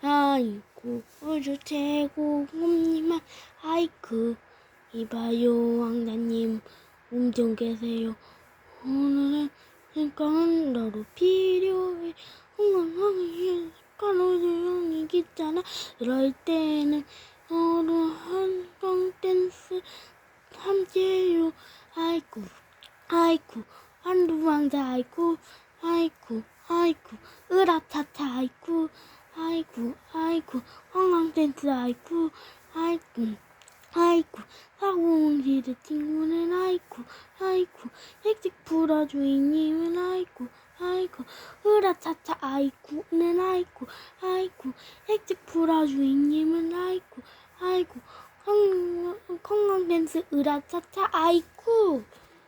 아이고 우주 최고 곰님아. 아이쿠 이봐요 왕자님. 엄청 계세요. 오늘은 잠깐 너로 필요해. 건강하게 가로지랑 이기잖아. 이럴 때는 서로 한강 댄스 함께해요. 아이쿠 아이쿠. 한두 왕자 아이쿠 아이쿠 아이쿠. 으라차차 아이쿠. 아이고 아이고 황황댄스 아이고 아이고 아이고 사고공지대 친구는 아이고 아이고 색색 불어 주인님은 아이고 아이고 으라차차 아이고는 아이고 아이고 색색 불어 주인님은 아이고 아이고 콩콩 댄스 으라차차 아이고.